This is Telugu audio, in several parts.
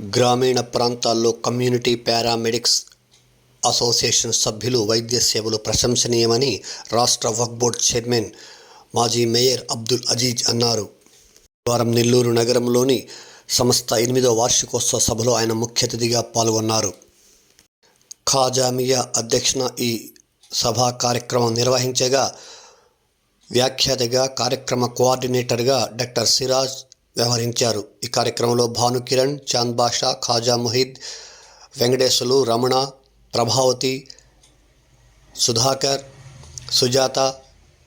గ్రామీణ ప్రాంతాల్లో కమ్యూనిటీ పారామెడిక్స్ అసోసియేషన్ సభ్యులు వైద్య సేవలు ప్రశంసనీయమని రాష్ట్ర వక్ బోర్డ్ చైర్మన్ మాజీ మేయర్ అబ్దుల్ అజీజ్ అన్నారు. వారం నెల్లూరు నగరంలోని సంస్థ ఎనిమిదో వార్షికోత్సవ సభలో ఆయన ముఖ్య అతిథిగా పాల్గొన్నారు. ఖాజామియా అధ్యక్షన ఈ సభా కార్యక్రమం నిర్వహించగా వ్యాఖ్యాతగా కార్యక్రమ కోఆర్డినేటర్గా డాక్టర్ సిరాజ్ వ్యవహరించారు. ఈ కార్యక్రమంలో భానుకిరణ్ చాంద్ బాషా ఖాజా ముహిద్ వెంకటేశ్వలు రమణ ప్రభావతి సుధాకర్ సుజాత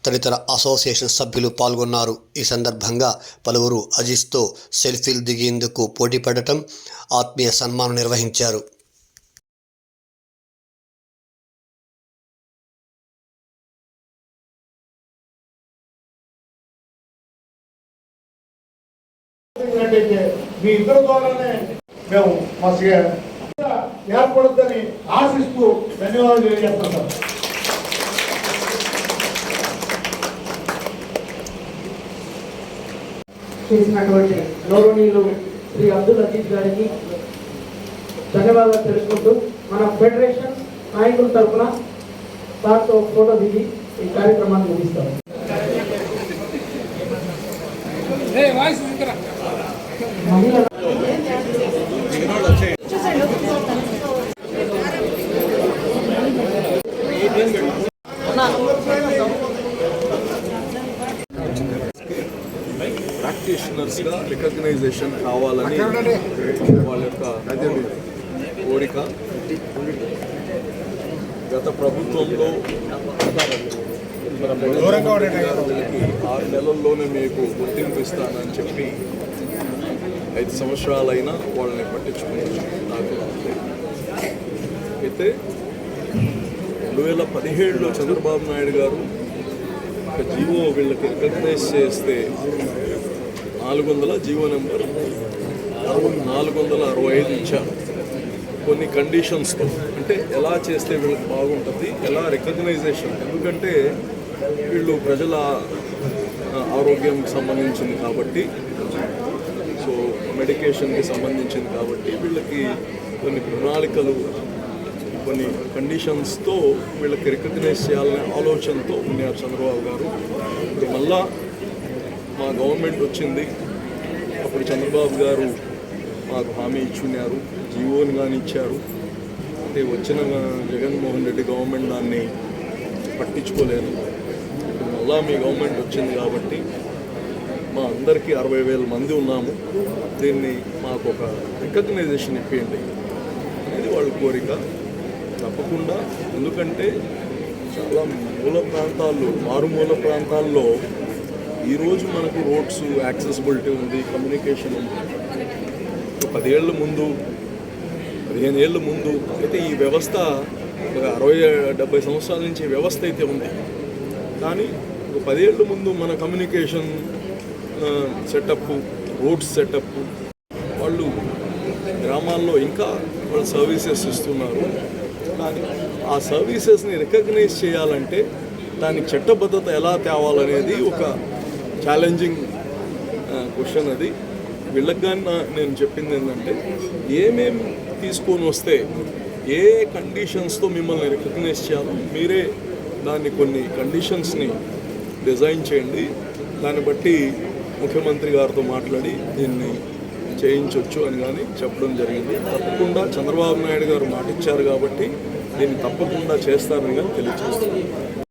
తదితర అసోసియేషన్ సభ్యులు పాల్గొన్నారు. ఈ సందర్భంగా పలువురు అజీజ్తో సెల్ఫీలు దిగేందుకు పోటీపడటం ఆత్మీయ సన్మానం నిర్వహించారు. మీ ఇద్దరు ద్వారానే మేము మా ఏర్పడుద్దని ఆశిస్తూ ధన్యవాదాలు తెలియజేస్తాం సార్ చేసినటువంటి గౌరవనీయులు శ్రీ అబ్దుల్ అజీజ్ గారికి ధన్యవాదాలు తెలుసుకుంటూ మన ఫెడరేషన్ నాయకుల తరఫున సార్తో ఫోటో దిగి ఈ కార్యక్రమాన్ని ముగిస్తాం. మహిళల ప్రాక్టీషనర్స్గా రికగ్నైజేషన్ కావాలని వాళ్ళ యొక్క కోరిక గత ప్రభుత్వంలో ఆరు నెలల్లోనే మీకు గుర్తింపు ఇస్తానని చెప్పి ఐదు సంవత్సరాలైనా వాళ్ళని పట్టించుకుని నాకు అయితే రెండు వేల పదిహేడులో చంద్రబాబు నాయుడు గారు ఒక జీవో వీళ్ళకి రికగ్నైజ్ చేస్తే నాలుగు వందల జీవో నెంబర్ నాలుగు వందల అరవై ఐదు ఇచ్చారు కొన్ని కండిషన్స్తో. అంటే ఎలా చేస్తే వీళ్ళకి బాగుంటుంది ఎలా రికగ్నైజేషన్. ఎందుకంటే వీళ్ళు ప్రజల ఆరోగ్యం సంబంధించింది కాబట్టి మెడికేషన్కి సంబంధించింది కాబట్టి వీళ్ళకి కొన్ని ప్రణాళికలు కొన్ని కండిషన్స్తో వీళ్ళకి రికగ్నైజ్ చేయాలనే ఆలోచనతో ఉన్నారు చంద్రబాబు గారు. మళ్ళా మా గవర్నమెంట్ వచ్చింది. అప్పుడు చంద్రబాబు గారు మాకు హామీ ఇచ్చున్నారు జీవోని కానీ ఇచ్చారు. అంటే వచ్చిన జగన్మోహన్ రెడ్డి గవర్నమెంట్ దాన్ని పట్టించుకోలేదు. మళ్ళా మీ గవర్నమెంట్ వచ్చింది కాబట్టి మా అందరికీ అరవై వేల మంది ఉన్నాము. దీన్ని మాకు ఒక రికగ్నైజేషన్ ఇప్పించండి అనేది వాళ్ళ కోరిక. తప్పకుండా. ఎందుకంటే చాలా మూల ప్రాంతాల్లో మారుమూల ప్రాంతాల్లో ఈరోజు మనకు రోడ్స్ యాక్సెసిబిలిటీ ఉంది కమ్యూనికేషన్ ఉంది. పదేళ్ళ ముందు పదిహేను ఏళ్ళ ముందు అయితే ఈ వ్యవస్థ ఒక అరవై డెబ్బై సంవత్సరాల నుంచి వ్యవస్థ అయితే ఉంది. కానీ ఒక పదేళ్ళ ముందు మన కమ్యూనికేషన్ సెటప్ రోడ్స్ సెటప్ వాళ్ళు గ్రామాల్లో ఇంకా వాళ్ళు సర్వీసెస్ ఇస్తున్నారు. కానీ ఆ సర్వీసెస్ని రికగ్నైజ్ చేయాలంటే దానికి చట్టబద్ధత ఎలా తేవాలనేది ఒక ఛాలెంజింగ్ క్వశ్చన్ అది. వీళ్ళకి కానీ నేను చెప్పింది ఏంటంటే ఏమేం తీసుకొని వస్తే ఏ కండిషన్స్తో మిమ్మల్ని రికగ్నైజ్ చేయాలో మీరే దాన్ని కొన్ని కండిషన్స్ని డిజైన్ చేయండి. దాన్ని బట్టి ముఖ్యమంత్రి గారితో మాట్లాడి దీన్ని చేయించవచ్చు అని కానీ చెప్పడం జరిగింది. తప్పకుండా చంద్రబాబు నాయుడు గారు మాటిచ్చారు కాబట్టి దీన్ని తప్పకుండా చేస్తారని కానీ తెలియజేస్తారు